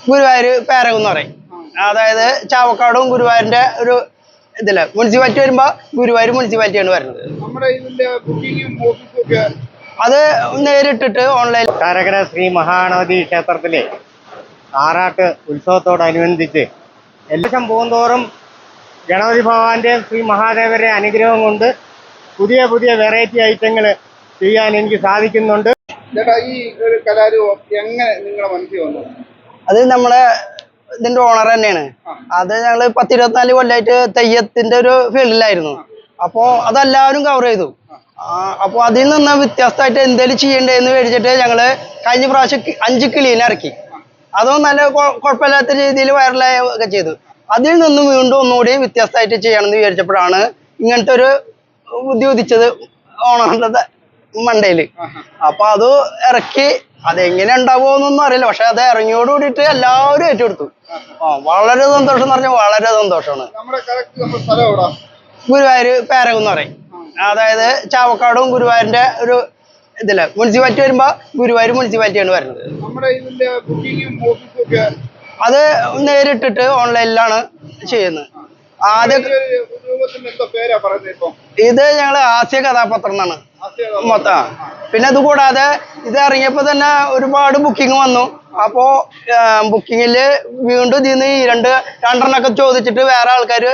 ഗുരുവായൂർ പേരകുന്ന് പറയും. അതായത് ചാവക്കാടും ഗുരുവായൂരിന്റെ ഒരു ഇതിൽ മുനിസിപ്പാലിറ്റി വരുമ്പോ ഗുരുവായൂർ മുനിസിപ്പാലിറ്റിയാണ് വരുന്നത്. അത് നേരിട്ടിട്ട് ഓൺലൈൻ കൊട്ടാരക്കര ശ്രീ മഹാനവതി ക്ഷേത്രത്തിലെ ആറാട്ട് ഉത്സവത്തോടനുബന്ധിച്ച് എല്ലാം പോകുന്തോറും ഗണപതി ഭഗവാന്റെയും ശ്രീ മഹാദേവരുടെ അനുഗ്രഹം കൊണ്ട് പുതിയ പുതിയ വെറൈറ്റി ഐറ്റങ്ങൾ ചെയ്യാൻ എനിക്ക് സാധിക്കുന്നുണ്ട്. ചേട്ടാ ഈ ഒരു കലാരൂപം എങ്ങനെ നിങ്ങളുടെ മനസ്സിൽ വന്നു? അത് നമ്മളെ ഇതിന്റെ ഓണർ തന്നെയാണ്. അത് ഞങ്ങൾ പത്തിരുപത്തിനാല് കൊല്ലായിട്ട് തെയ്യത്തിന്റെ ഒരു ഫീൽഡിലായിരുന്നു. അപ്പോ അതെല്ലാവരും കവർ ചെയ്തു. അപ്പോ അതിൽ നിന്ന് വ്യത്യസ്തമായിട്ട് എന്തെങ്കിലും ചെയ്യണ്ടേന്ന് മേടിച്ചിട്ട് ഞങ്ങൾ കഴിഞ്ഞ പ്രാവശ്യം അഞ്ച് കിളീനെ ഇറക്കി. അതും നല്ല കുഴപ്പമില്ലാത്ത രീതിയിൽ വൈറലായ ഒക്കെ ചെയ്തു. അതിൽ നിന്ന് വീണ്ടും ഒന്നുകൂടി വ്യത്യസ്തമായിട്ട് ചെയ്യണമെന്ന് വിചാരിച്ചപ്പോഴാണ് ഇങ്ങനത്തെ ഒരു ബുദ്ധി ഉദിച്ചത് ഓണറിന്റെ മണ്ടയിൽ അപ്പൊ അത് ഇറക്കി അതെങ്ങനെ ഉണ്ടാവുമെന്നൊന്നും അറിയില്ല. പക്ഷെ അത് ഇറങ്ങിയോട് കൂടിയിട്ട് എല്ലാവരും ഏറ്റെടുത്തു. ആ വളരെ സന്തോഷം പറഞ്ഞ പറഞ്ഞാൽ വളരെ സന്തോഷമാണ്. ഗുരുവായൂർ പേരകുന്ന് പറയും. അതായത് ചാവക്കാടും ഗുരുവായൂരിന്റെ ഒരു ഇതില്ല മുനിസിപ്പാലിറ്റി വരുമ്പോ ഗുരുവായൂർ മുനിസിപ്പാലിറ്റിയാണ് വരുന്നത്. അത് നേരിട്ടിട്ട് ഓൺലൈനിലാണ് ചെയ്യുന്നത്. ആദ്യം ഇത് ഞങ്ങൾ ആസ്യ കഥാപാത്രം. എന്നാണ് മൊത്തം. പിന്നെ അത് കൂടാതെ ഇത് ഇറങ്ങിയപ്പോ തന്നെ ഒരുപാട് ബുക്കിംഗ് വന്നു. അപ്പോ ബുക്കിങ്ങിൽ വീണ്ടും ഇതിന്ന് ഈ രണ്ട് രണ്ടെണ്ണൊക്കെ ചോദിച്ചിട്ട് വേറെ ആൾക്കാര്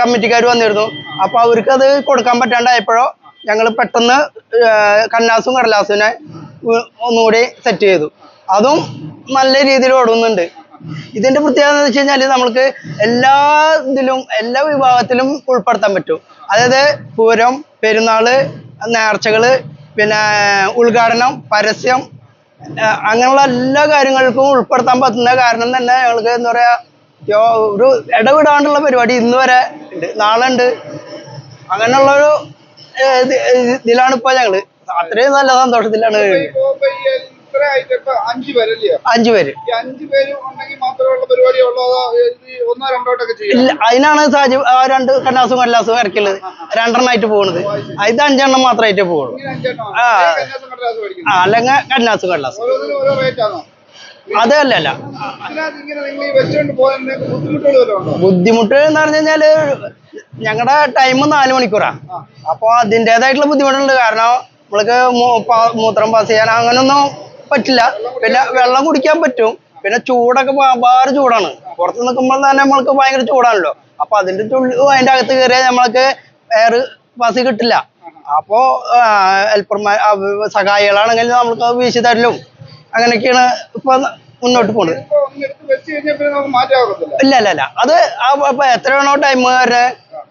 കമ്മിറ്റിക്കാർ വന്നിരുന്നു. അപ്പൊ അവർക്ക് അത് കൊടുക്കാൻ പറ്റാണ്ടായപ്പോഴോ ഞങ്ങൾ പെട്ടെന്ന് കന്നാസും കടലാസുവിനെ ഒന്നുകൂടി സെറ്റ് ചെയ്തു. അതും നല്ല രീതിയിൽ ഓടുന്നുണ്ട്. ഇതിന്റെ പ്രത്യേകത എന്ന് വെച്ച് കഴിഞ്ഞാൽ നമ്മൾക്ക് എല്ലാ ഇതിലും എല്ലാ വിഭാഗത്തിലും ഉൾപ്പെടുത്താൻ പറ്റും. അതായത് പൂരം പെരുന്നാൾ നേർച്ചകൾ പിന്നെ ഉദ്ഘാടനം പരസ്യം അങ്ങനെയുള്ള എല്ലാ കാര്യങ്ങൾക്കും ഉൾപ്പെടുത്താൻ പറ്റുന്ന കാരണം തന്നെ ഞങ്ങൾക്ക് എന്താ പറയാ ഒരു ഇടവിടാണ്ടുള്ള പരിപാടി ഇന്ന് വരെ ഉണ്ട് നാളെ ഉണ്ട്. അങ്ങനെയുള്ളൊരു ഏ, ഇതിലാണ് ഇപ്പൊ ഞങ്ങൾ. അത്രയും നല്ല സന്തോഷത്തിലാണ്. അഞ്ചു പേര്. ഇല്ല അതിനാണ് സാജി ആ രണ്ട് കന്നാസും കല്ലാസും ഇറക്കിയുള്ളത് രണ്ടെണ്ണമായിട്ട് പോകുന്നത് ഇത് അഞ്ചെണ്ണം മാത്രമായിട്ടേ പോകുള്ളൂ ആ. കടലാസ് അല്ലെങ്കിൽ കന്നാസും ഓരോ അതല്ല അല്ല ബുദ്ധിമുട്ട് എന്ന് പറഞ്ഞു കഴിഞ്ഞാൽ ഞങ്ങളുടെ ടൈം നാല് മണിക്കൂറാ. അപ്പൊ അതിന്റെതായിട്ടുള്ള ബുദ്ധിമുട്ടുണ്ട്. കാരണം നമ്മൾക്ക് മൂത്രം പാസ് ചെയ്യാൻ അങ്ങനൊന്നും പറ്റില്ല. പിന്നെ വെള്ളം കുടിക്കാൻ പറ്റും. പിന്നെ ചൂടൊക്കെ ബാറ് ചൂടാണ്. പുറത്ത് നിൽക്കുമ്പോൾ തന്നെ നമ്മൾക്ക് ഭയങ്കര ചൂടാണല്ലോ. അപ്പൊ അതിന്റെ തുള്ളി അതിന്റെ അകത്ത് കയറിയാൽ നമ്മൾക്ക് എയർ പാസ് കിട്ടില്ല. അപ്പോ ഹെൽപ്പർമാർ സഹായികളാണെങ്കിൽ നമ്മൾക്ക് വീശി തരലും. അങ്ങനെയൊക്കെയാണ് ഇപ്പൊ മുന്നോട്ട് പോകുന്നത് മാറ്റാകത്തില്ല ഇല്ല ഇല്ല ഇല്ല. അത് അപ്പൊ എത്ര എത്രയാണോ ടൈം വരെ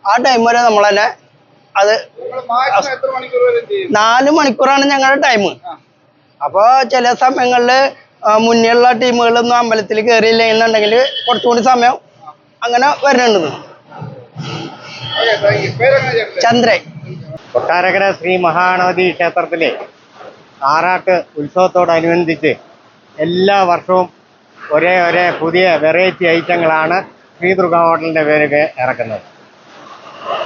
ആ ടൈം വരെ നമ്മൾ തന്നെ അത് നാല് മണിക്കൂറാണ് ഞങ്ങളുടെ ടൈം അപ്പോൾ ചില സമയങ്ങളിൽ മുന്നേയുള്ള ടീമുകളൊന്നും അമ്പലത്തിൽ കയറിയില്ല എന്നുണ്ടെങ്കിൽ കുറച്ചുകൂടി സമയം അങ്ങനെ വരുന്നുണ്ട് ചന്ദ്രൻ. കൊട്ടാരക്കര ശ്രീ മഹാഗണപതി ക്ഷേത്രത്തിലെ ആറാട്ട് ഉത്സവത്തോടനുബന്ധിച്ച് എല്ലാ വർഷവും ഒരേ ഒരേ പുതിയ വെറൈറ്റി ഐറ്റങ്ങളാണ് ശ്രീ ദുർഗ ഹോട്ടലിന്റെ പേര് ഇറക്കുന്നത്.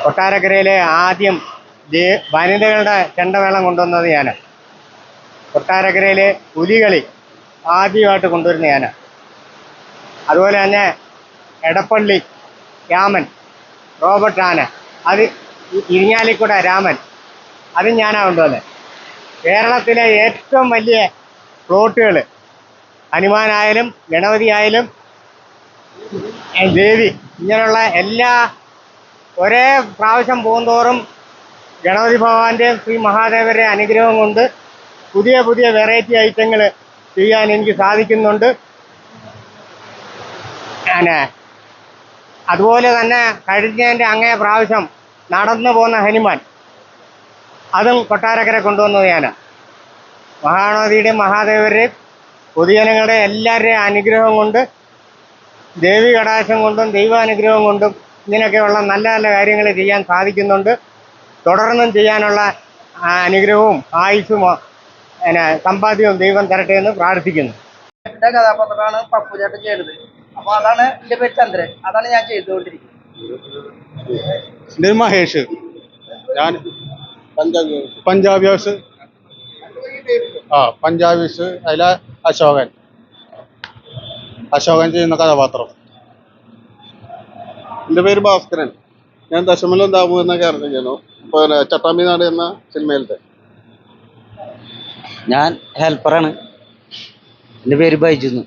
കൊട്ടാരക്കരയിലെ ആദ്യം വനിതകളുടെ ചെണ്ടമേളം കൊണ്ടുവന്നത് ഞാൻ കൊട്ടാരക്കരയിലെ പുലികളി ആദ്യമായിട്ട് കൊണ്ടുവരുന്ന അതുപോലെ തന്നെ എടപ്പള്ളി രാമൻ റോബർട്ട് ആന അത് ഇരിഞ്ഞാലിക്കുട രാമൻ അതും ഞാനാണ് കൊണ്ടുവന്നത് കേരളത്തിലെ ഏറ്റവും വലിയ പ്ലോട്ടുകൾ ഹനുമാനായാലും ഗണപതി ആയാലും ദേവി ഇങ്ങനെയുള്ള എല്ലാ ഒരേ പ്രാവശ്യം പോകുന്തോറും ഗണപതി ഭഗവാന്റെയും ശ്രീ മഹാദേവരുടെ അനുഗ്രഹം കൊണ്ട് പുതിയ പുതിയ വെറൈറ്റി ഐറ്റങ്ങൾ ചെയ്യാൻ എനിക്ക് സാധിക്കുന്നുണ്ട്. ഞാൻ അതുപോലെ തന്നെ കഴിഞ്ഞതിന്റെ അങ്ങേ പ്രാവശ്യം നടന്നു പോകുന്ന ഹനുമാൻ. അതും കൊട്ടാരക്കര കൊണ്ടുവന്നത് ഞാൻ മഹാനദിയുടെയും മഹാദേവരുടെയും പൊതുജനങ്ങളുടെ എല്ലാവരുടെയും അനുഗ്രഹം കൊണ്ട് ദേവി കടാശം കൊണ്ടും ദൈവാനുഗ്രഹം കൊണ്ടും ഇങ്ങനെയൊക്കെയുള്ള നല്ല നല്ല കാര്യങ്ങൾ ചെയ്യാൻ സാധിക്കുന്നുണ്ട്. തുടർന്നും ചെയ്യാനുള്ള അനുഗ്രഹവും ആയുസ്സും പിന്നെ സമ്പാദ്യവും ദൈവം തരട്ടെ എന്ന് പ്രാർത്ഥിക്കുന്നു. എന്റെ കഥാപാത്രമാണ് പപ്പു ചേട്ടൻ ചെയ്യുന്നത് അപ്പൊ അതാണ് എന്റെ പേര് ചന്ദ്രൻ. അതാണ് ഞാൻ ചെയ്തുകൊണ്ടിരിക്കുന്നത്. എന്റെ മഹേഷ്. ഞാൻ പഞ്ചാബി ഹൗസ് ആ പഞ്ചാബി ഹൗസ് അതിലെ അശോകൻ. അശോകൻ ചെയ്യുന്ന കഥാപാത്രം. എന്റെ പേര് ഭാസ്കരൻ. ഞാൻ ദശമലം ദാബു എന്ന ക്യാരക്ടർ ചെയ്യുന്നു. പിന്നെ ചട്ടാമ്പി നാട് എന്ന സിനിമയിലത്തെ ഞാൻ ഹെൽപ്പറാണ് എന്റെ പേര് ബൈജുന്ന്.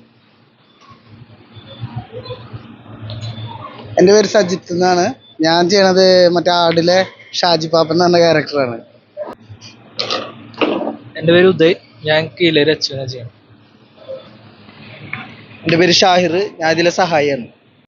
എന്റെ പേര് സജിത്ത് എന്നാണ്. ഞാൻ ചെയ്യണത് മറ്റേ ആടിലെ ഷാജി പാപ്പൻ എന്ന് പറഞ്ഞ ക്യാരക്ടറാണ് എന്റെ പേര് ഉദയ്. ഞാൻ കീലര് അച്ഛനാണ് ചെയ്യണം എന്റെ പേര് ഷാഹിർ. ഞാൻ ഇതിലെ സഹായിയാണ്.